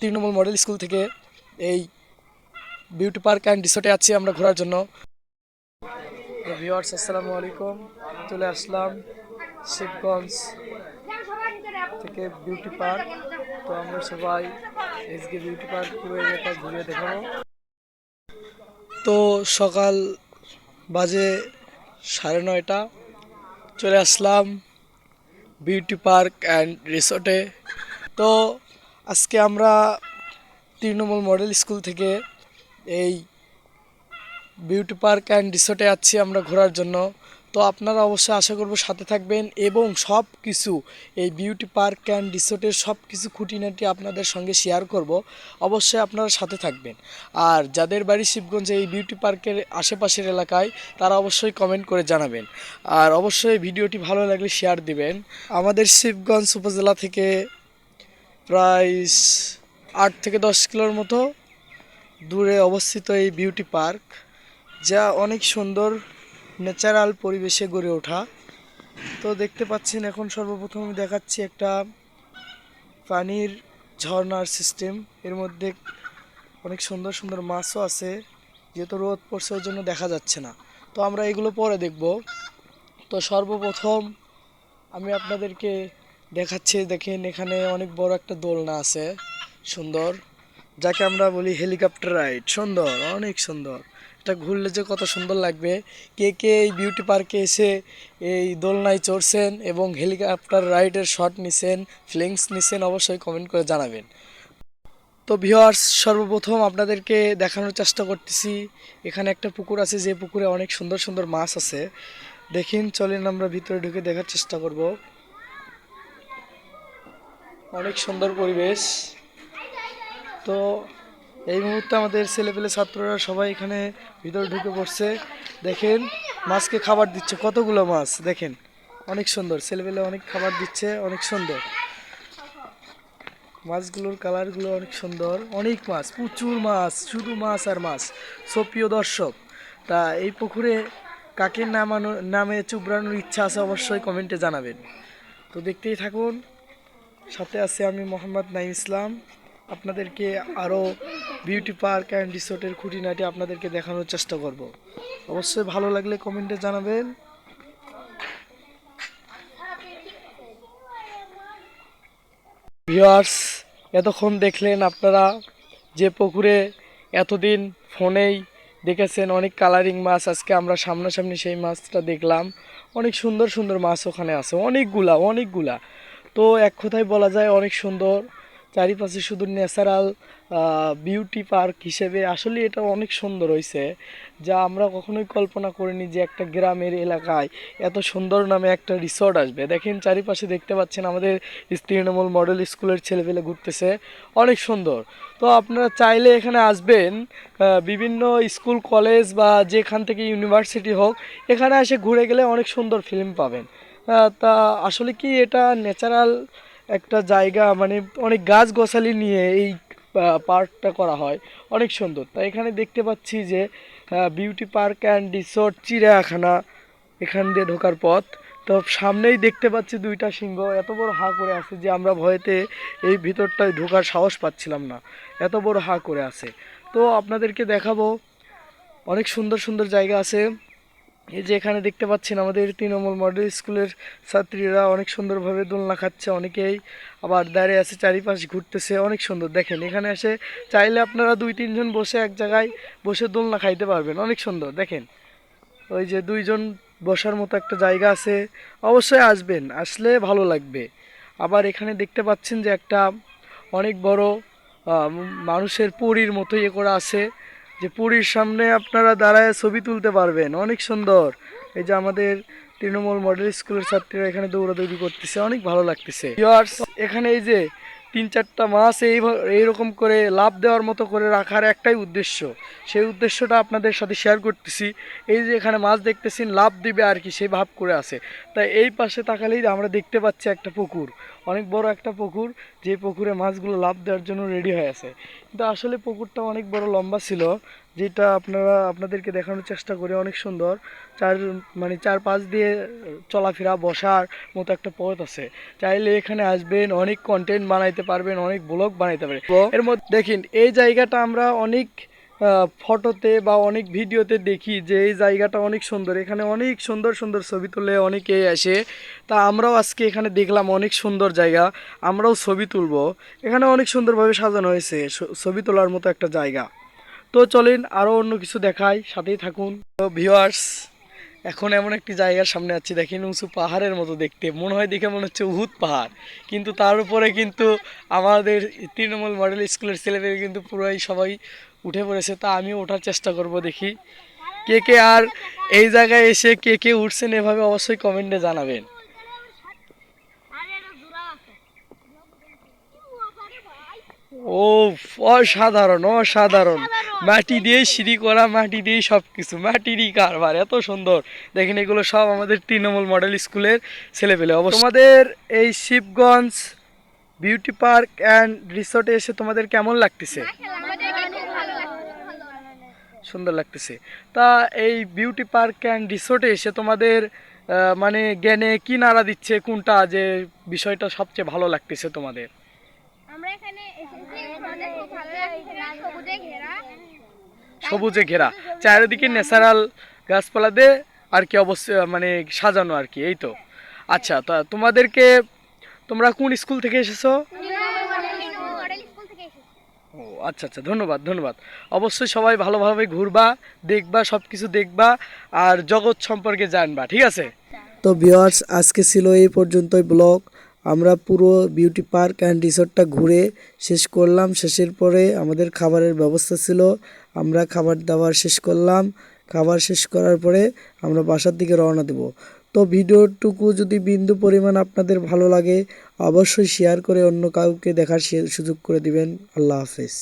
Trinamool model school থেকে এই beauty park and রিসোর্টে আছি আমরা ঘোরার জন্য। ভিওয়ার্স আসসালামু আলাইকুম। চলে আসলাম শিবগঞ্জ থেকে বিউটি পার্ক। তো আমরা সবাই এসকে বিউটি পার্ক পুরো এলাকা ঘুরে দেখাবো। তো সকাল বাজে সাড়ে নয়টা। চলে আসলাম বিউটি পার্ক অ্যান্ড রিসোর্টে। তো আজকে আমরা তৃণমূল মডেল স্কুল থেকে এই বিউটি পার্ক অ্যান্ড রিসোর্টে আছি আমরা ঘোরার জন্য। তো আপনারা অবশ্যই আশা করব সাথে থাকবেন এবং সব কিছু, এই বিউটি পার্ক অ্যান্ড রিসোর্টের সব কিছু খুঁটিনাটি আপনাদের সঙ্গে শেয়ার করব। অবশ্যই আপনারা সাথে থাকবেন। আর যাদের বাড়ি শিবগঞ্জে এই বিউটি পার্কের আশেপাশের এলাকায়, তারা অবশ্যই কমেন্ট করে জানাবেন। আর অবশ্যই ভিডিওটি ভালো লাগলে শেয়ার দিবেন। আমাদের শিবগঞ্জ উপজেলা থেকে প্রায় আট থেকে দশ কিলোর মতো দূরে অবস্থিত এই বিউটি পার্ক, যা অনেক সুন্দর ন্যাচারাল পরিবেশে গড়ে ওঠা। তো দেখতে পাচ্ছেন, এখন সর্বপ্রথম দেখাচ্ছি একটা পানির ঝর্ণার সিস্টেম এর মধ্যে অনেক সুন্দর সুন্দর মাছও আছে, যেহেতু রোদ পড়ছে ওর জন্য দেখা যাচ্ছে না। তো আমরা এগুলো পরে দেখব। তো সর্বপ্রথম আমি আপনাদেরকে দেখাচ্ছি, দেখেন এখানে অনেক বড় একটা দোলনা আছে, সুন্দর। যাকে আমরা বলি হেলিকপ্টার রাইড, সুন্দর, অনেক সুন্দর। এটা ঘুরলে যে কত সুন্দর লাগবে। কে কে এই বিউটি পার্কে এসে এই দোলনায় চড়ছেন এবং হেলিকপ্টার রাইডের শট নিছেন, ফিলিংস নিছেন, অবশ্যই কমেন্ট করে জানাবেন। তো ভিওয়ার্স সর্বপ্রথম আপনাদেরকে দেখানোর চেষ্টা করতেছি, এখানে একটা পুকুর আছে, যে পুকুরে অনেক সুন্দর সুন্দর মাছ আছে। দেখেন, চলেন আমরা ভিতরে ঢুকে দেখার চেষ্টা করব। অনেক সুন্দর পরিবেশ। তো এই মুহূর্তে আমাদের ছেলেপেলে ছাত্ররা সবাই এখানে ভিতরে ঢুকে পড়ছে। দেখেন, মাছকে খাবার দিচ্ছে। কতগুলো মাছ? দেখেন, অনেক সুন্দর। ছেলেপেলে অনেক খাবার দিচ্ছে, অনেক সুন্দর। মাছগুলোর কালারগুলো অনেক সুন্দর। অনেক মাছ, প্রচুর মাছ, শুধু মাছ আর মাছ। সো প্রিয় দর্শক, তা এই পুকুরে কাকে নামানো নামে চুবড়ানোর ইচ্ছা আছে অবশ্যই কমেন্টে জানাবেন। তো দেখতেই থাকুন সাথে আছে আমি মোহাম্মদ নাইম ইসলাম। আপনাদেরকে আরও বিউটি পার্ক অ্যান্ড রিসোর্টের খুঁটিনাটি আপনাদেরকে দেখানোর চেষ্টা করব। অবশ্যই ভালো লাগলে কমেন্টে জানাবেন। ভিউয়ার্স, এতক্ষণ দেখলেন আপনারা যে পুকুরে এতদিন ফোনেই দেখেছেন অনেক কালারিং মাছ, আজকে আমরা সামনাসামনি সেই মাছটা দেখলাম। অনেক সুন্দর সুন্দর মাছ ওখানে আছে, অনেকগুলা অনেকগুলা। তো এক কথায় বলা যায় অনেক সুন্দর। চারিপাশে শুধু ন্যাচারাল বিউটি পার্ক হিসেবে আসলে এটা অনেক সুন্দর হয়েছে যা আমরা কখনোই কল্পনা করিনি যে একটা গ্রামের এলাকায় এত সুন্দর নামে একটা রিসর্ট আসবে। দেখেন চারিপাশে দেখতে পাচ্ছেন আমাদের তৃণমূল মডেল স্কুলের ছেলেপেলে ঘুরতেছে, অনেক সুন্দর। তো আপনারা চাইলে এখানে আসবেন বিভিন্ন স্কুল, কলেজ বা যেখান থেকে ইউনিভার্সিটি হোক, এখানে এসে ঘুরে গেলে অনেক সুন্দর ফিল্ম পাবেন। তা আসলে কি এটা ন্যাচারাল একটা জায়গা? মানে অনেক গাছ গোছালি নিয়ে এই পার্কটা করা হয়। অনেক সুন্দর। তা এখানে দেখতে পাচ্ছি যে বিউটি পার্ক অ্যান্ড রিসোর্ট চিড়িয়াখানা এখান দিয়ে ঢোকার পথ। তো সামনেই দেখতে পাচ্ছি দুইটা সিংহ। এত বড় হা করে আছে যে আমরা ভয়েতে এই ভিতরটায় ঢোকার সাহস পাচ্ছিলাম না। এত বড় হা করে আছে। তো আপনাদেরকে দেখাবো, অনেক সুন্দর সুন্দর জায়গা আছে। এই যে এখানে দেখতে পাচ্ছেন আমাদের তৃণমূল মডেল স্কুলের ছাত্রীরা অনেক সুন্দরভাবে দোলনা খাচ্ছে, অনেকেই আবার দাঁড়িয়ে আছে, চারিপাশ ঘুরতেছে, অনেক সুন্দর। দেখেন, এখানে এসে চাইলে আপনারা দুই, তিনজন বসে এক জায়গায় বসে দোলনা খাইতে পারবেন, অনেক সুন্দর। দেখেন, ওই যে দুইজন বসার মতো একটা জায়গা আছে, অবশ্যই আসবেন, আসলে ভালো লাগবে। আবার এখানে দেখতে পাচ্ছেন যে একটা অনেক বড় মানুষের পুরীর মতো ইয়ে করা আছে যে পুরীর সামনে আপনারা দাঁড়ায় ছবি তুলতে পারবেন। অনেক সুন্দর। এই যে আমাদের তৃণমূল মডেল স্কুলের ছাত্রীরা এখানে দৌড়াদৌড়ি করতেছে। অনেক ভালো লাগতেছে। এখানে এই যে তিন চারটা মাছ এই এইরকম করে লাভ দেওয়ার মতো করে রাখার একটাই উদ্দেশ্য। সেই উদ্দেশ্যটা আপনাদের সাথে শেয়ার করতেছি। এই যে এখানে মাছ দেখতেছেন, লাভ দিবে আর কি সেই ভাব করে আছে। তাই এই পাশে তাকালেই আমরা দেখতে পাচ্ছি একটা পুকুর। অনেক বড় একটা পুকুর, যে পুকুরে মাছগুলো লাভ দেওয়ার জন্য রেডি হয়ে আছে। কিন্তু আসলে পুকুরটা অনেক বড় লম্বা ছিল। যেটা আপনারা আপনাদেরকে দেখানোর চেষ্টা করি অনেক সুন্দর। চার মানে চার পাঁচ দিয়ে চলাফেরা বসার মতো একটা পথ আছে। চাইলে এখানে আসবেন অনেক কন্টেন্ট বানাইতে পারবেন অনেক ব্লগ বানাইতে পারবেন। এর মধ্যে দেখেন এই জায়গাটা আমরা অনেক ফটোতে বা অনেক ভিডিওতে দেখি যে এই জায়গাটা অনেক সুন্দর। এখানে অনেক সুন্দর সুন্দর ছবি তুলে অনেকেই আসে। তা আমরাও আজকে এখানে দেখলাম অনেক সুন্দর জায়গা। আমরাও ছবি তুলবো। এখানে অনেক সুন্দরভাবে সাজানো হয়েছে ছবি তোলার মতো একটা জায়গা। তো চলেন আরও অন্য কিছু দেখাই, সাথেই থাকুন। তো ভিউয়ার্স এখন এমন একটি জায়গার সামনে আছি, দেখেন উঁচু পাহাড়ের মতো দেখতে। মনে হয় দেখে মনে হচ্ছে উহুদ পাহাড়। কিন্তু তার উপরে কিন্তু আমাদের তৃণমূল মডেল স্কুলের ছেলেদের কিন্তু পুরোই সবাই উঠে পড়েছে, তা আমিও ওঠার চেষ্টা করব দেখি। কে কে আর এই জায়গায় এসে কে কে উঠছেন, এভাবে অবশ্যই কমেন্টে জানাবেন। ও অসাধারণ অসাধারণ। মাটি দিয়ে সিঁড়ি করা মাটি দিয়ে সব কিছু মাটিরই কারবার এত সুন্দর। দেখেন এগুলো সব আমাদের তৃণমূল মডেল স্কুলের ছেলেপেলে। অবশ্য তোমাদের এই শিবগঞ্জ বিউটি পার্ক অ্যান্ড রিসোর্টে এসে তোমাদের কেমন লাগতেছে? সুন্দর লাগতেছে। তা এই বিউটি পার্ক অ্যান্ড রিসোর্টে এসে তোমাদের মানে জ্ঞানে কি নাড়া দিচ্ছে কোনটা যে বিষয়টা সবচেয়ে ভালো লাগতেছে তোমাদের আমরা এখানে এসেছি আমাদের খুব ভালো লাগছে সবুজে ঘেরা। চারিদিকে ন্যাচারাল গাছপালা দিয়ে আর কি অবশ্যই মানে সাজানো আর কি, এই তো। আচ্ছা তা তোমাদেরকে তোমরা কোন স্কুল থেকে এসেছ? ও আচ্ছা আচ্ছা ধন্যবাদ ধন্যবাদ। অবশ্যই সবাই ভালোভাবে ঘুরবা, দেখবা সব কিছু দেখবা, আর জগৎ সম্পর্কে জানবা, ঠিক আছে? তো ভিওয়ার্স আজকে ছিল এই পর্যন্তই ব্লগ। আমরা পুরো বিউটি পার্ক অ্যান্ড রিসোর্টটা ঘুরে শেষ করলাম। শেষের পরে আমাদের খাবারের ব্যবস্থা ছিল। আমরা খাবার দাবার শেষ করলাম। খাবার শেষ করার পরে আমরা বাসার দিকে রওনা দেব। তো ভিডিওটুকু যদি বিন্দু পরিমাণ আপনাদের ভালো লাগে, অবশ্যই শেয়ার করে অন্য কাউকে দেখার সুযোগ করে দিবেন। আল্লাহ হাফেজ।